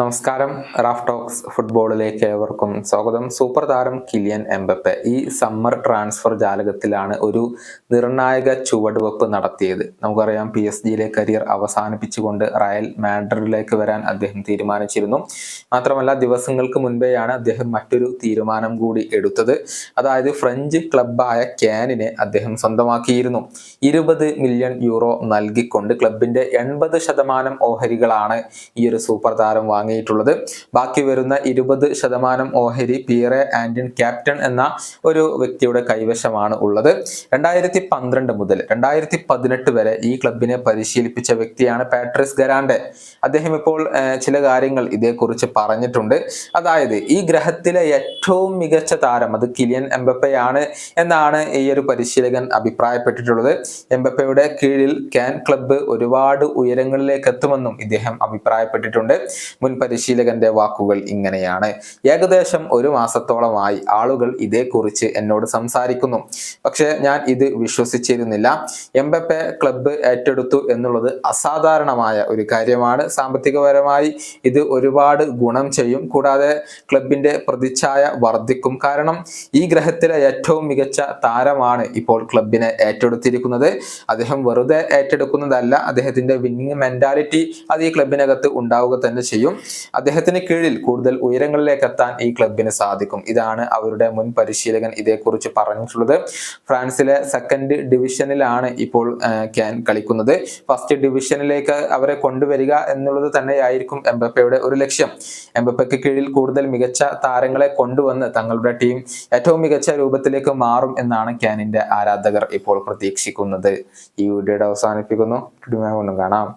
നമസ്കാരം Raf talks ഫുട്ബോളിലേക്ക് ഏവർക്കും സ്വാഗതം. സൂപ്പർ താരം കിലിയൻ എംബപ്പെ ഈ സമ്മർ ട്രാൻസ്ഫർ ജാലകത്തിലാണ് ഒരു നിർണായക ചുവടുവെപ്പ് നടത്തിയത്. നമുക്കറിയാം പി എസ് ജിയിലെ കരിയർ അവസാനിപ്പിച്ചുകൊണ്ട് റയൽ മാഡ്രിഡിലേക്ക് വരാൻ അദ്ദേഹം തീരുമാനിച്ചിരുന്നു. മാത്രമല്ല ദിവസങ്ങൾക്ക് മുൻപേയാണ് അദ്ദേഹം മറ്റൊരു തീരുമാനം കൂടി എടുത്തത്. അതായത് ഫ്രഞ്ച് ക്ലബായ ക്യാനിനെ അദ്ദേഹം സ്വന്തമാക്കിയിരുന്നു. ഇരുപത് മില്യൺ യൂറോ നൽകിക്കൊണ്ട് ക്ലബിന്റെ എൺപത് ശതമാനം ഓഹരികളാണ് ഈ ഒരു സൂപ്പർ താരം വാങ്ങിയിട്ടുള്ളത്. ബാക്കി വരുന്ന ഇരുപത് ശതമാനം ഓഹരി പിയറെ ആന്റൺ ക്യാപ്റ്റൻ എന്ന ഒരു വ്യക്തിയുടെ കൈവശമാണ് ഉള്ളത്. രണ്ടായിരത്തി പന്ത്രണ്ട് മുതൽ രണ്ടായിരത്തി പതിനെട്ട് വരെ ഈ ക്ലബിനെ പരിശീലിപ്പിച്ച വ്യക്തിയാണ് പാട്രിസ് ഗരാൻഡെ അദ്ദേഹം ഇപ്പോൾ ചില കാര്യങ്ങൾ ഇതേക്കുറിച്ച് പറഞ്ഞിട്ടുണ്ട്. അതായത് ഈ ഗ്രഹത്തിലെ ഏറ്റവും മികച്ച താരം അത് കിലിയൻ എംബപ്പയാണ് എന്നാണ് ഈ ഒരു പരിശീലകൻ അഭിപ്രായപ്പെട്ടിട്ടുള്ളത്. എംബപ്പയുടെ കീഴിൽ ക്യാൻ ക്ലബ്ബ് ഒരുപാട് ഉയരങ്ങളിലേക്ക് എത്തുമെന്നും ഇദ്ദേഹം അഭിപ്രായപ്പെട്ടിട്ടുണ്ട്. മുൻ പരിശീലകന്റെ വാക്കുകൾ ഇങ്ങനെയാണ്. ഏകദേശം ഒരു മാസത്തോളമായി ആളുകൾ ഇതേക്കുറിച്ച് എന്നോട് സംസാരിക്കുന്നു. പക്ഷെ ഞാൻ ഇത് വിശ്വസിച്ചിരുന്നില്ല. എംബപ്പെ ക്ലബ്ബ് ഏറ്റെടുത്തു എന്നുള്ളത് അസാധാരണമായ ഒരു കാര്യമാണ്. സാമ്പത്തികപരമായി ഇത് ഒരുപാട് ഗുണം ചെയ്യും. കൂടാതെ ക്ലബിന്റെ പ്രതിച്ഛായ വർദ്ധിക്കും. കാരണം ഈ ഗ്രഹത്തിലെ ഏറ്റവും മികച്ച താരമാണ് ഇപ്പോൾ ക്ലബിനെ ഏറ്റെടുത്തിരിക്കുന്നത്. അദ്ദേഹം വെറുതെ ഏറ്റെടുക്കുന്നതല്ല അദ്ദേഹത്തിന്റെ വിന്നിങ് മെന്റാലിറ്റി അത് ഈ ക്ലബിനകത്ത് ഉണ്ടാവുക തന്നെ ചെയ്യും. അദ്ദേഹത്തിന് കീഴിൽ കൂടുതൽ ഉയരങ്ങളിലേക്ക് എത്താൻ ഈ ക്ലബിന് സാധിക്കും. ഇതാണ് അവരുടെ മുൻ പരിശീലകൻ ഇതേക്കുറിച്ച് പറഞ്ഞിട്ടുള്ളത്. ഫ്രാൻസിലെ സെക്കൻഡ് ഡിവിഷനിലാണ് ഇപ്പോൾ ക്യാൻ കളിക്കുന്നത്. ഫസ്റ്റ് ഡിവിഷനിലേക്ക് അവരെ കൊണ്ടുവരിക എന്നുള്ളത് തന്നെയായിരിക്കും എംബപ്പയുടെ ഒരു ലക്ഷ്യം. എംബപ്പയ്ക്ക് കീഴിൽ കൂടുതൽ മികച്ച താരങ്ങളെ കൊണ്ടുവന്ന് തങ്ങളുടെ ടീം ഏറ്റവും മികച്ച രൂപത്തിലേക്ക് മാറും എന്നാണ് ക്യാനിന്റെ ആരാധകർ ഇപ്പോൾ പ്രതീക്ഷിക്കുന്നത്. ഈ വീഡിയോയുടെ അവസാനിപ്പിക്കുന്നു. കാണാം.